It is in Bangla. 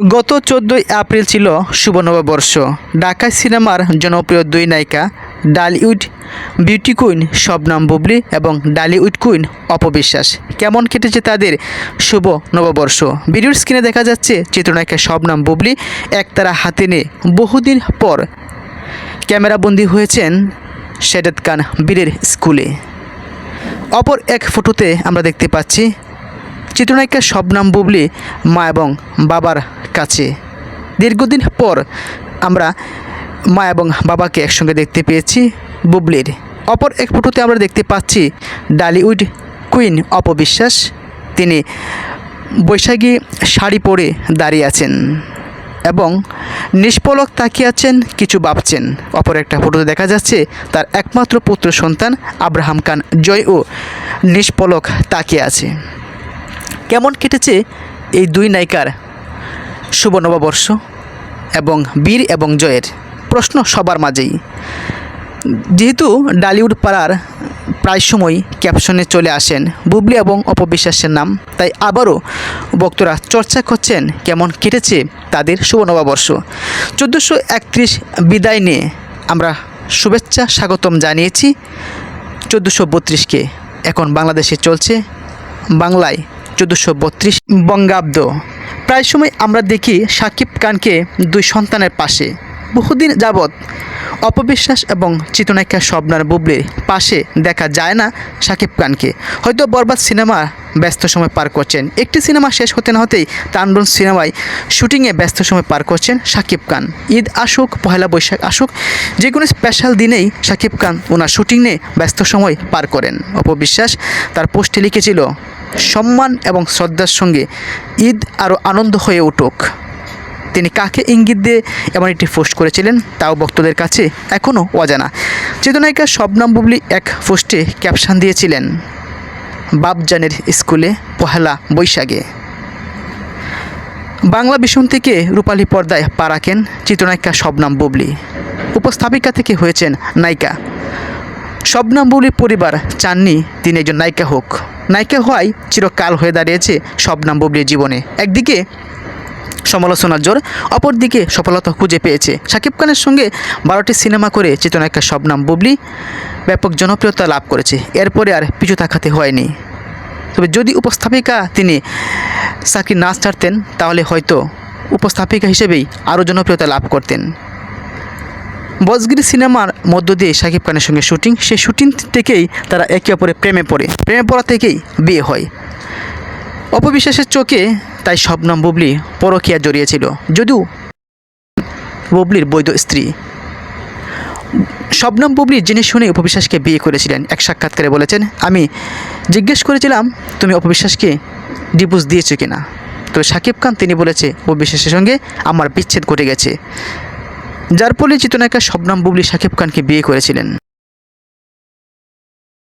গত চোদ্দোই এপ্রিল ছিল শুভ নববর্ষ ঢাকা সিনেমার জনপ্রিয় দুই নায়িকা ডালিউড বিউটি কুইন শবনাম বুবলি এবং ডালিউড কুইন অপবিশ্বাস। কেমন কেটেছে তাদের শুভ নববর্ষ ভিডিওর স্ক্রিনে দেখা যাচ্ছে চিত্রনায়িকা শবনাম বুবলি একতারা হাতে নিয়ে বহুদিন পর ক্যামেরাবন্দি হয়েছেন শেডেদ খান বীরের স্কুলে। অপর এক ফটোতে আমরা দেখতে পাচ্ছি, চিত্রনায়িকা শবনাম বুবলি মা এবং বাবার কাছে। দীর্ঘদিন পর আমরা মা এবং বাবাকে একসঙ্গে দেখতে পেয়েছি বুবলির। অপর এক ফটোতে আমরা দেখতে পাচ্ছি ডালিউড কুইন অপবিশ্বাস। তিনি বৈশাখী শাড়ি পরে দাঁড়িয়ে আছেন এবং নিষ্পলক তাকিয়ে আছেন, কিছু ভাবছেন। অপর একটা ফটোতে দেখা যাচ্ছে তার একমাত্র পুত্র সন্তান আব্রাহাম খান জয় ও নিষ্পলক তাকিয়ে আছে। কেমন কেটেছে এই দুই নায়িকার শুভ নববর্ষ এবং বীর এবং জয়ের প্রশ্ন সবার মাঝেই। যেহেতু ডালিউড পাড়ার প্রায় সময় ক্যাপশনে চলে আসেন বুবলি এবং অপবিশ্বাসের নাম, তাই আবারও বক্তরা চর্চা করছেন কেমন কেটেছে তাদের শুভ নববর্ষ চোদ্দোশো একত্রিশ বিদায় নিয়ে আমরা শুভেচ্ছা স্বাগতম জানিয়েছি চোদ্দোশো বত্রিশকে। এখন বাংলাদেশে চলছে বাংলায় চোদ্দোশো বত্রিশ বঙ্গাব্দ। প্রায় সময় আমরা দেখি সাকিব খানকে দুই সন্তানের পাশে। বহুদিন যাবৎ অপবিশ্বাস এবং চিত্রনায়িকা স্বপ্নার বুবলির পাশে দেখা যায় না সাকিব খানকে। হয়তো বরবাদ সিনেমা ব্যস্ত সময় পার করছেন। একটি সিনেমা শেষ হতে না হতেই তানবন সিনেমায় শুটিংয়ে ব্যস্ত সময় পার করছেন সাকিব খান। ঈদ আসুক, পহেলা বৈশাখ আসুক যে কোনো স্পেশাল দিনেই সাকিব খান ওনার শুটিং নিয়ে ব্যস্ত সময় পার করেন। অপবিশ্বাস তার পোস্টে লিখেছিল সম্মান এবং শ্রদ্ধার সঙ্গে ঈদ আরও আনন্দ হয়ে উঠুক। তিনি কাকে ইঙ্গিত দিয়ে এমন একটি পোস্ট করেছিলেন, তাও ভক্তদের কাছে এখনও অজানা। চেতনায়িকা শবনাম বুবলি এক পোস্টে ক্যাপশন দিয়েছিলেন, বাপজানের স্কুলে পহেলা বৈশাখে। বাংলা ভীষণ থেকে রূপালী পর্দায় পা রাখেন চিত্রনায়িকা শবনাম বুবলি। উপস্থাপিকা থেকে হয়েছেন নায়িকা। শবনাম বুবলির পরিবার চাননি তিনি একজন নায়িকা হোক। নায়িকা হওয়াই চিরকাল হয়ে দাঁড়িয়েছে শবনাম বুবলির জীবনে। একদিকে সমালোচনার জোর, অপরদিকে সফলতা খুঁজে পেয়েছে। শাকিব খানের সঙ্গে বারোটি সিনেমা করে চিত্রনায়িকা শবনাম বুবলি ব্যাপক জনপ্রিয়তা লাভ করেছে। এরপরে আর পিছু তাকাতে হয়নি। তবে যদি উপস্থাপিকা তিনি চাকরি না ছাড়তেন, তাহলে হয়তো উপস্থাপিকা হিসেবেই আরও জনপ্রিয়তা লাভ করতেন। বজগিরি সিনেমার মধ্য দিয়ে শাকিব খানের সঙ্গে শুটিং, সেই শুটিং থেকেই তারা একে অপরের প্রেমে পড়ে। প্রেমে পড়া থেকেই বিয়ে হয়। অপবিশ্বাসের চোখে তাই শবনম বুবলি পরকিয়া জড়িয়েছিল। যদিও বুবলির বৈধ স্ত্রী। শবনম বুবলি জেনে শুনে উপবিশ্বাসকে বিয়ে করেছিলেন। এক সাক্ষাৎকারে বলেছেন, আমি জিজ্ঞেস করেছিলাম, তুমি অপবিশ্বাসকে ডিভোর্স দিয়েছ কিনা? তো সাকিব খান, তিনি বলেছে উপবিশ্বাসের সঙ্গে আমার বিচ্ছেদ ঘটে গেছে। যার ফলে চিত্রনায়িকা শবনাম বুবলি সাকিব খানকে বিয়ে করেছিলেন।